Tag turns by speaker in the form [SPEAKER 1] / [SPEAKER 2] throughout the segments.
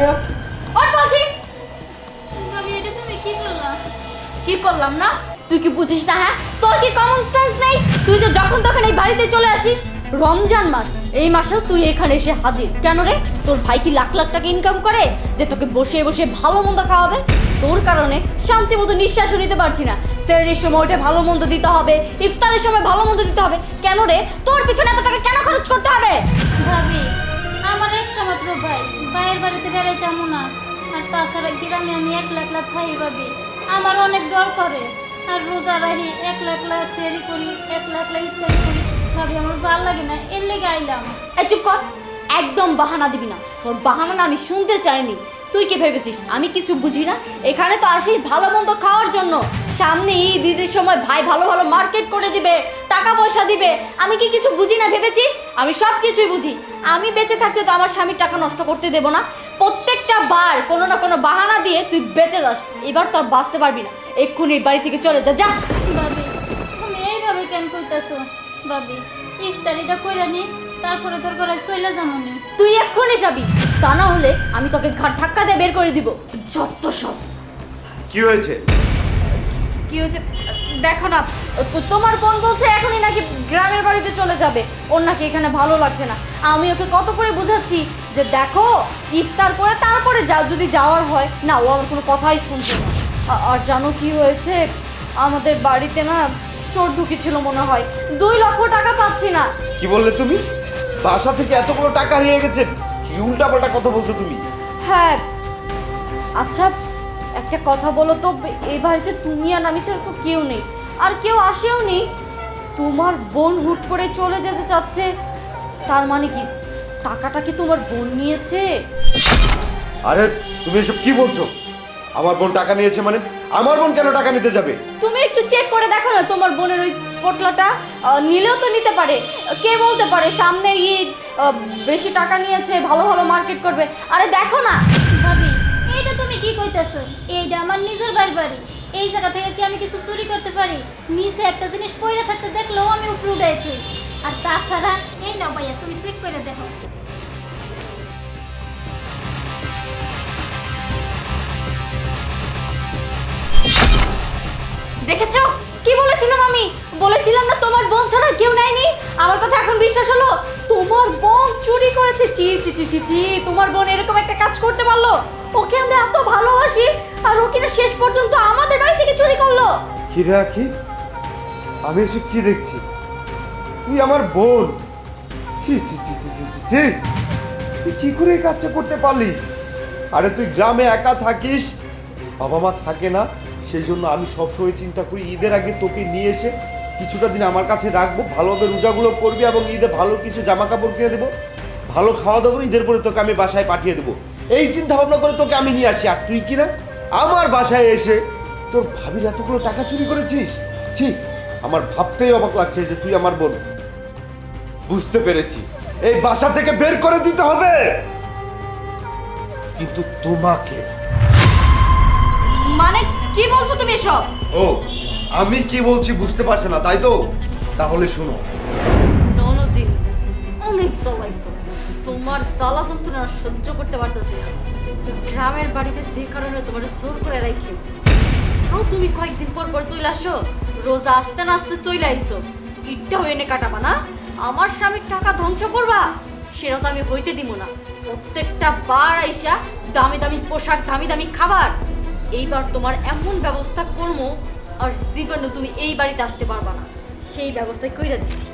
[SPEAKER 1] এই ওঠ। ওঠ বলছি।
[SPEAKER 2] ভাবি এটা তুমি কি করলা?
[SPEAKER 1] কি করলাম না? তুই কি বুঝিস না হ্যাঁ? তোর কি কমন সেন্স নেই? তুই তো যখন তখন এই বাড়িতে চলে আসিস। রমজান মাস এই মাসেও তুই এখানে এসে হাজির। কেন রে? তোর ভাই কি লাখ লাখ টাকা ইনকাম করে? যে তোকে বসে বসে ভালো মন্দ খাওয়াবে? তোর কারণে শান্তি মতো নিঃশ্বাসও নিতে পারছি না। সেরের সময় ওঠে ভালো মন্দ দিতে হবে ইফতারের সময় ভালো মন্দ দিতে হবে। কেন রে? তোর পিছনে এত টাকা কেন খরচ করতে হবে?
[SPEAKER 2] ভাবি আমার একটা মাত্র ভাই। ভাইয়ের বাড়িতে বেড়াইতামও না। আর তাছাড়া গ্রামে আমি একলা একলা থাই ভাবি আমার অনেক ডর করে আর রোজা রাহি একলা একলা সেরি করি, একলা একলা ইত্যাদি করি, ভাবি আমার ভালো লাগে না, এর লেগে আইলাম।
[SPEAKER 1] চুপ কর। একদম বাহানা দিবি না। তোর বাহানা না আমি শুনতে চাইনি। তুই কি ভেবেছিস? আমি কিছু বুঝি না? এখানে তো আসিস ভালো মন্দ খাওয়ার জন্য। সামনে ঈদ ঈদের সময় ভাই ভালো ভালো মার্কেট করে দিবে টাকা পয়সা দিবে। আমি কি কিছু বুঝি না ভেবেছিস? আমি সব কিছুই বুঝি। আমি বেঁচে থাকতে তো আমার স্বামীর টাকা নষ্ট করতে দেবো না। প্রত্যেকটা বার কোনো না কোনো বাহানা দিয়ে তুই বেঁচে যাস। এবার তোর বাঁচতে পারবি না। এক্ষুনি বাড়ি থেকে চলে যা যা।
[SPEAKER 2] তুমি এইভাবে কেন কইতাছো? ভাবি ইফতারিটা কইরা নি তারপরে তোর ঘরে চলে যামনি
[SPEAKER 1] তুই এক্ষুনি যাবি। তা না হলে আমি তোকে ঘাট ধাক্কা দিয়ে বের করে দিব। যত সব।
[SPEAKER 3] কি হয়েছে?
[SPEAKER 1] কি হয়েছে? দেখো না তো তোমার বোন বলছে এখনই নাকি গ্রামের বাড়িতে চলে যাবে। ওর নাকি এখানে ভালো লাগছে না। আমি ওকে কত করে বুঝাচ্ছি যে দেখো ইফতার করে তারপরে যাও যদি যাওয়ার হয়। না ও আমার কোনো কথাই শুনছে না। আর জানো কি হয়েছে? আমাদের বাড়িতে না চোর ঢুকেছিল মনে হয়। দুই লক্ষ টাকা পাচ্ছি না।
[SPEAKER 3] কি বললে তুমি? বাসা থেকে এতগুলো টাকা নিয়ে গেছে। কি উল্টাপাল্টা কথা বলছো তুমি?
[SPEAKER 1] হ্যাঁ। আচ্ছা একটা কথা বলো তো এই বাড়িতে তুমি আর আমি ছাড়া তো কেউ নেই। আর কেউ আসেও নেই। তোমার বোন হুট করে চলে যেতে চাচ্ছে। তার মানে কি? টাকাটা কি তোমার বোন নিয়েছে?
[SPEAKER 3] আরে তুমি এসব কি বলছো? আমার বোন টাকা নিয়েছে মানে আমার বোন কেন টাকা নিতে যাবে?
[SPEAKER 1] তুমি একটু চেক করে দেখো না তোমার বোনের ওই পোটলাটা নিলেও তো নিতে পারে। কে বলতে পারে, সামনে ঈদ বেশি টাকা নিয়েছে, ভালো ভালো মার্কেট করবে। আরে দেখো না!
[SPEAKER 2] ভাবি, এইটা তুমি কি কইতাছো? এইটা আমার নিজের বাড়ি বাড়ি। এই জায়গা থেকে কি আমি কিছু চুরি করতে পারি? নিচে একটা জিনিস পড়ে থাকতে দেখলেও আমি উপরে উঠাই আর তাছাড়া, এই না ভাইয়া, তুমি চেক করে দেখো।
[SPEAKER 1] ছাড়া আর কেউ নেয়নি? আমার কথা এখন বিশ্বাস হলো? তোমার বোন চুরি করেছে। চি চি চি চি চি তোমার বোন এরকম একটা কাজ করতে পারল? ওকে আমরা এত ভালোবাসি, আর ও কিনা শেষ পর্যন্ত আমাদের বাড়ি থেকে চুরি করল?
[SPEAKER 3] কি রে আখি? আমি এসব কি দেখছি? তুই আমার বোন। ছি ছি ছি ছি ছি ছি। তুই কি করে এই কাজটা করতে পারলি? আরে তুই গ্রামে একা থাকিস, বাবা মা থাকে না, সেই জন্য আমি সবসময় চিন্তা করি ঈদের আগে তোকে নিয়ে এসে কিছুটা দিন আমার কাছে রাখব ভালোভাবে রোজাগুলো করবি এবং ঈদে ভালো কিছু জামা কাপড় কিনে দেবো ভালো খাওয়া দাওয়া করে ঈদের পরে তোকে আমি বাসায় পাঠিয়ে দেবো। এই চিন্তা ভাবনা করে তোকে আমি নিয়ে আসি আর তুই কি না আমার বাসায় এসে তোর ভাবির এতগুলো টাকা চুরি করেছিস? ছি আমার ভাবতেই অবাক লাগছে যে তুই আমার বোন। বুঝতে পেরেছি। এই বাসা থেকে বের করে দিতে হবে। কিন্তু তোমাকে
[SPEAKER 1] মানে কি বলছো তুমি এসব?
[SPEAKER 3] ও আমি কি বলছি বুঝতে পারছে না, তাই তো? তাহলে শোনো।
[SPEAKER 1] ননদিন, অনেক জ্বালাইছো। তোমার জ্বালা যন্ত্রণা সহ্য করতে পারতেছি না। গ্রামের বাড়িতে সে কারণে তোমার জোর করে রাইখেছি তাও তুমি কয়েকদিন পর পর চলে আসো, রোজা আসতে না আসতে চলে আইসো। ইটটা এনে কাটাবা না। আমার স্বামীর টাকা ধ্বংস করবা সেটা তো আমি হইতে দিব না। প্রত্যেকটা বার আইসা দামি দামি পোশাক, দামি দামি খাবার। এইবার তোমার এমন ব্যবস্থা করব আর জীবনে তুমি এই বাড়িতে আসতে পারবা না। সেই ব্যবস্থায় কইরা দিছি।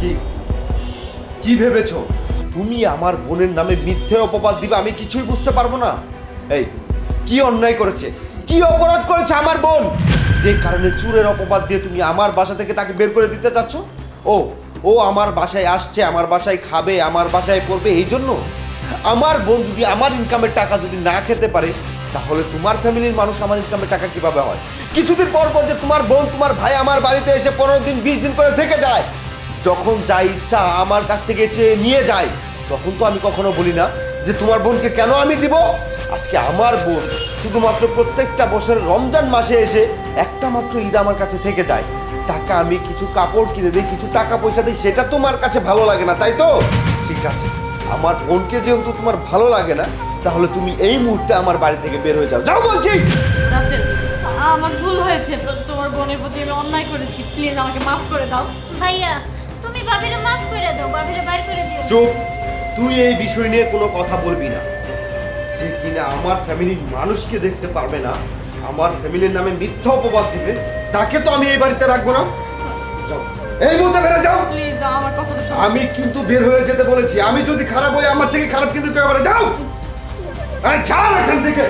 [SPEAKER 3] কি? কি ভেবেছো? তুমি আমার বোনের নামে মিথ্যে অপবাদ দিবে, আমি কিছুই বুঝতে পারব না। এই, কি অন্যায় করেছে? কি অপরাধ করেছে আমার বোন? যে কারণে চুরের অপবাদ দিয়ে তুমি আমার বাসা থেকে তাকে বের করে দিতে চাচ্ছ? ও ও আমার বাসায় আসছে, আমার বাসায় খাবে, আমার বাসায় পড়বে, এই জন্য আমার বোন যদি আমার ইনকামের টাকা যদি না খেতে পারে, তাহলে তোমার ফ্যামিলির মানুষ আমার ইনকামের টাকা কীভাবে হয়? কিছুদিন পর পর যে তোমার বোন, তোমার ভাই আমার বাড়িতে এসে পনেরো দিন, বিশ দিন করে থেকে যায়, যখন যা ইচ্ছা আমার কাছ থেকে চেয়ে নিয়ে যায়, তখন তো আমি কখনো বলি না যে তোমার বোনকে কেন আমি দিব? আজকে আমার বোন শুধুমাত্র প্রত্যেকটা বছরের রমজান মাসে এসে একটা মাত্র ঈদ আমার কাছে থেকে যায়। তাকে আমি কিছু কাপড় কিনে দিই কিছু টাকা পয়সা দিই সেটা তোমার কাছে ভালো লাগে না তাই তো? ঠিক আছে। আমার বোনকে যেহেতু তোমার ভালো লাগে না তাহলে তুমি এই মুহূর্তে আমার বাড়ি থেকে বের হয়ে যাও। যাও বলছি!
[SPEAKER 1] রাসেল আমার ভুল হয়েছে। তোমার বোনের প্রতি আমি অন্যায় করেছি। প্লিজ আমাকে মাফ করে দাও।
[SPEAKER 2] ভাইয়া তুমি ভাবিরে মাফ করে দাও ভাবিরে বাইর করে দিও।
[SPEAKER 3] চুপ! তুই এই বিষয় নিয়ে কোনো কথা বলবি না। যে কিনা আমার ফ্যামিলির মানুষকে দেখতে পারবে না। আমার ফ্যামিলির নামে মিথ্যা অপবাদ দিবে তাকে তো আমি এই বাড়িতে রাখব না। যাও। এই মুহূর্তে বেরো যাও।
[SPEAKER 1] প্লিজ আমার কথাটা শোনো।
[SPEAKER 3] আমি কিন্তু বের হয়ে যেতে বলেছি। আমি যদি খারাপ হই আমার থেকে খারাপ কিন্তু কেউ যাও। আরে যাও এখান থেকে।